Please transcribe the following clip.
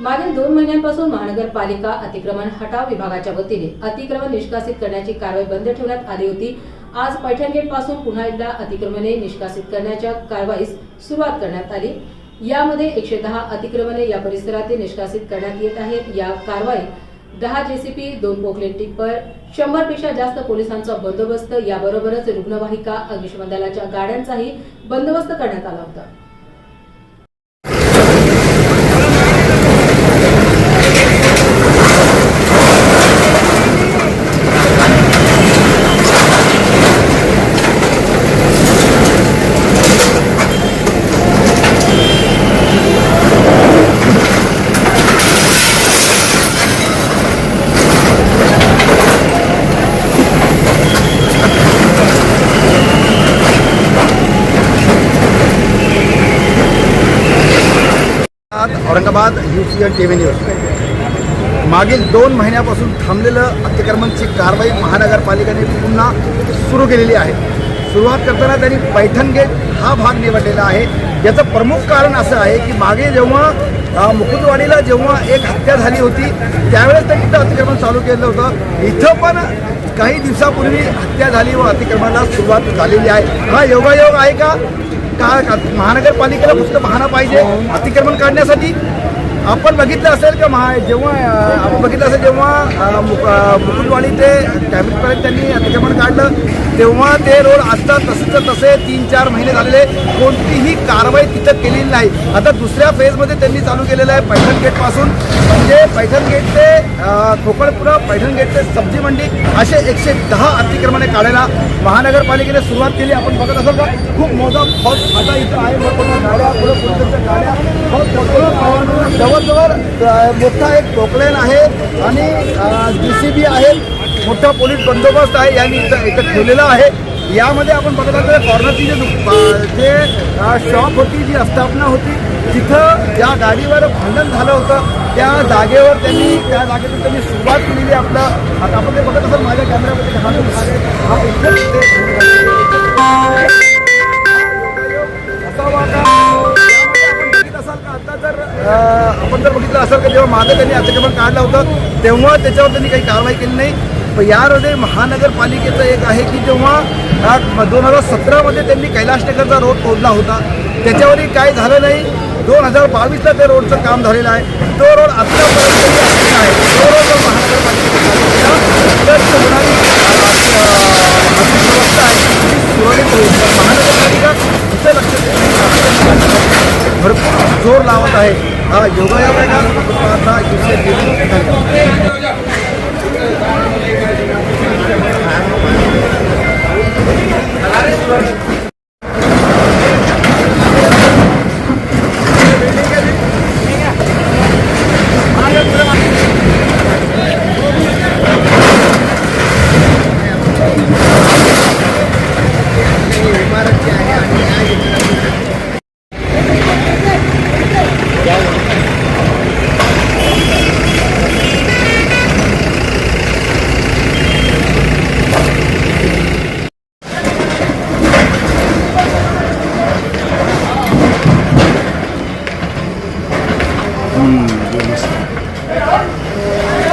मागील दोन महिन्यांपासून महानगरपालिका अतिक्रमण हटाव विभागाच्या वतीने अतिक्रमण निष्कासित करण्याची कारवाई बंद ठेवण्यात आली होती. आज पैठण गेटपासून पुन्हा एकदा अतिक्रमणे निष्कासित करण्याच्या कारवाईस सुरुवात करण्यात आली. यामध्ये एकशे दहा अतिक्रमणे या परिसरातील निष्कासित करण्यात येत आहेत. या कारवाईत दहा जेसीपी दोन पोकलेट टिप्पर शंभरपेक्षा जास्त पोलिसांचा बंदोबस्त याबरोबरच रुग्णवाहिका अग्निशमन दलाच्या गाड्यांचाही बंदोबस्त करण्यात आला होता. आज Aurangabad U C N T मागील दोन महिन्यापासून थांबलेलं अतिक्रमणची कारवाई महानगरपालिकेने पुन्हा सुरू केलेली आहे. सुरुवात करताना त्यांनी पैठण गेट हा भाग निवडलेला आहे. याचं प्रमुख कारण असं आहे की मागे जेव्हा मुकुंदवाडीला जेव्हा एक हत्या झाली होती त्यावेळेस त्यांनी तिथं अतिक्रमण चालू केलं होतं. इथं पण काही दिवसापूर्वी हत्या झाली व अतिक्रमणाला सुरुवात झालेली आहे. हा योगायोग आहे का? का महानगरपालिकेला फक्त बहाणा पाहिजे. अतिक्रमण काढण्यासाठी आपण बघितलं असेल का महा जेव्हा आपण बघितलं असेल जेव्हा अं, ते कॅबिनेटपर्यंत त्यांनी त्याच्यामध्ये काढलं तेव्हा ते रोड आता तसेच तसे तीन चार महिने झालेले कोणतीही कारवाई तिथं केलेली नाही. आता दुसऱ्या फेजमध्ये त्यांनी चालू केलेलं आहे पैठण गेटपासून म्हणजे पैठण गेट ते अं, पैठण गेट ते सब्जी मंडी असे एकशे दहा अतिक्रमणे काढायला महानगरपालिकेने सुरुवात केली. आपण बघत असाल का? खूप मोठा फौज आता इथं आहे. गाड्या गाड्या जवळजवळ मोठा एक पोकलेन आहे आणि जी सी बी आहे मोठा पोलीस बंदोबस्त आहे यांनी इथं इथं ठेवलेला आहे. यामध्ये आपण बघत आहोत कॉर्नरची जे जे शॉप होती जी स्थापना होती तिथं ज्या गाडीवर भांडण झालं होतं. त्या जागेवर त्यांनी त्या जागेतून त्यांनी सुरुवात केलेली आपलं. आता आपण ते बघत असाल माझ्या कॅमेऱ्यामध्ये हा हा असावा का आपण जर बघितलं असेल का जेव्हा मागे त्यांनी अतिक्रमण काढलं होतं तेव्हा त्याच्यावर त्यांनी काही कारवाई केली नाही. पण यामध्ये महानगरपालिकेचं एक आहे की जेव्हा दोन हजार सतरामध्ये त्यांनी कैलाशनगरचा रोड तोडला होता त्याच्यावरही काय झालं नाही. दोन हजार बावीसला त्या रोडचं काम झालेलं आहे. तो रोड आत्तापर्यंत आहे तो रोड जर होणारी आहे सुरळीत होईल. महानगरपालिका इथं लक्ष भरपूर जोर लावत आहे. हा योगायोग आहे का आता युसेफ